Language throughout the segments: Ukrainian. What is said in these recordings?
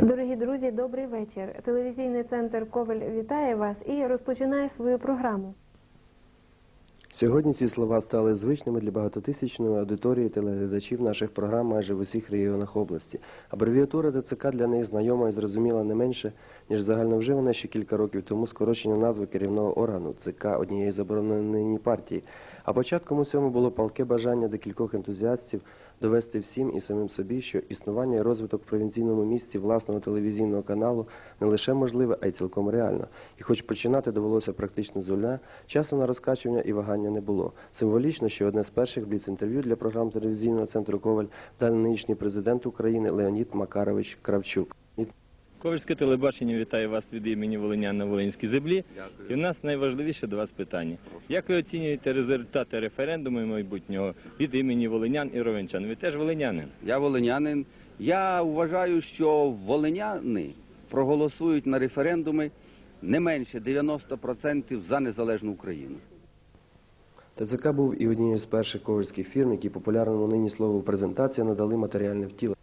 Дорогі друзі, добрий вечір. Телевізійний центр Коваль вітає вас і розпочинає свою програму. Сьогодні ці слова стали звичними для багатотисячної аудиторії телеглядачів наших програм майже в усіх регіонах області. Абревіатура ТЦК для них знайома і зрозуміла не менше, ніж загальновживане ще кілька років тому скорочення назви керівного органу ЦК однієї забороненої партії. А початком усьому було палке бажання декількох ентузіастів довести всім і самим собі, що існування і розвиток в провінційному місті власного телевізійного каналу не лише можливе, а й цілком реально. І хоч починати довелося практично з нуля, часу на розкачування і вагання не було. Символічно, що одне з перших бліц-інтерв'ю для програм телевізійного центру Коваль дав нинішній президент України Леонід Макарович Кравчук. Ковальське телебачення вітає вас від імені Волинян на Волинській землі. І в нас найважливіше до вас питання. Як ви оцінюєте результати референдуму майбутнього від імені волинян і ровенчан? Ви теж волинянин? Я волинянин. Я вважаю, що волиняни проголосують на референдуми не менше 90% за незалежну Україну. ТЦК був і однією з перших ковальських фірм, які популярному нині слову презентація надали матеріальне втілення.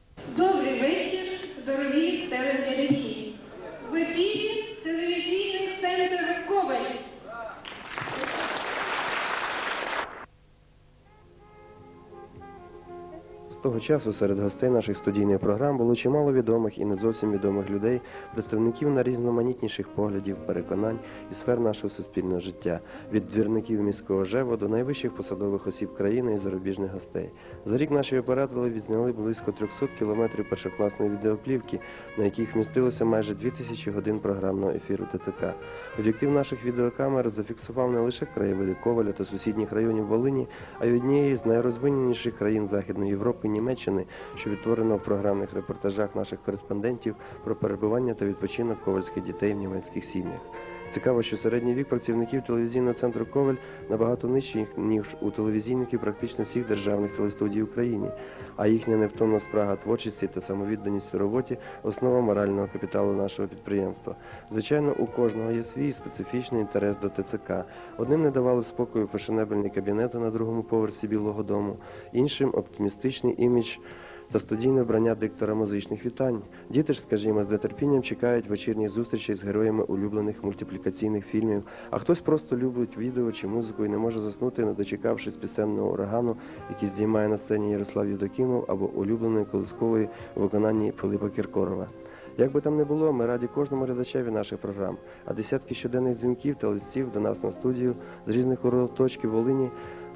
Того часу серед гостей наших студійних програм було чимало відомих і не зовсім відомих людей, представників найрізноманітніших поглядів, переконань і сфер нашого суспільного життя, від двірників міського ЖЕВО до найвищих посадових осіб країни і зарубіжних гостей. За рік наші оператори відзняли близько 300 кілометрів першокласної відеоплівки, на яких вмістилося майже 2000 годин програмного ефіру ТЦК. Об'єктив наших відеокамер зафіксував не лише краєвиди Коваля та сусідніх районів Волині, а й однієї з найрозвиненіших країн Західної Європи Німеччини, що відтворено в програмних репортажах наших кореспондентів про перебування та відпочинок ковальських дітей в німецьких сім'ях. Цікаво, що середній вік працівників телевізійного центру Коваль набагато нижчий, ніж у телевізійників практично всіх державних телестудій України, а їхня невтомна спрага творчості та самовідданість у роботі основа морального капіталу нашого підприємства. Звичайно, у кожного є свій специфічний інтерес до ТЦК. Одним не давали спокою фешенебельні кабінети на другому поверсі Білого Дому, іншим оптимістичний імідж та студійне вбрання диктора музичних вітань. Діти ж, скажімо, з нетерпінням чекають вечірніх зустрічей з героями улюблених мультиплікаційних фільмів, а хтось просто любить відео чи музику і не може заснути, не дочекавшись пісенного урагану, який здіймає на сцені Ярослав Євдокімов або улюбленої колискової у виконанні Пилипа Кіркорова. Як би там не було, ми раді кожному глядачеві наших програм, а десятки щоденних дзвінків та листів до нас на студію з різних куточків Волині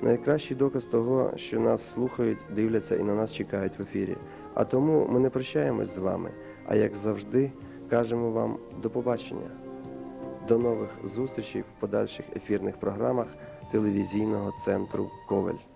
найкращий доказ того, що нас слухають, дивляться і на нас чекають в ефірі. А тому ми не прощаємось з вами, а як завжди кажемо вам до побачення, до нових зустрічей в подальших ефірних програмах телевізійного центру Ковель.